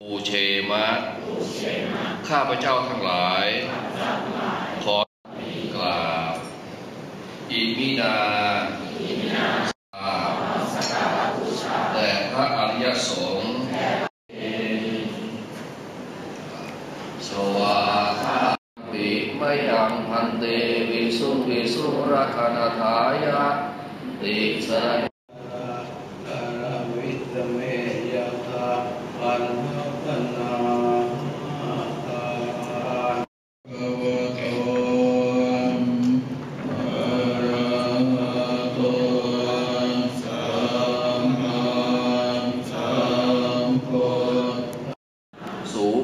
ปูเชมะ ข้าพระเจ้าทั้งหลาย ขอกราบอิมินาแต่พระอริยสงฆ์สวาทาติไม่ยังพันเตวิสุวิสุรคาทายะติสระ สัม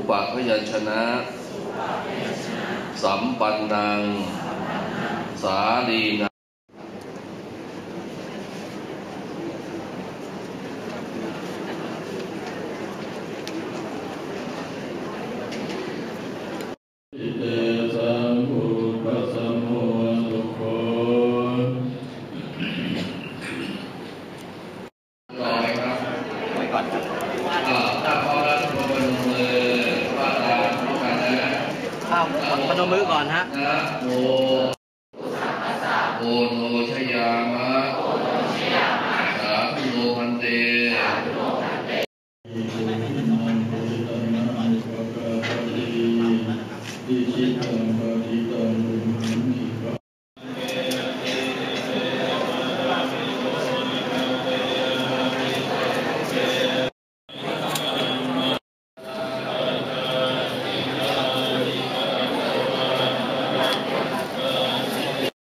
มาพพยัญชนะสัมปันนัง สาลีนา่อนครับข้าวพนมมือก่อนฮะโอโนชยามะสาธุโนพันเต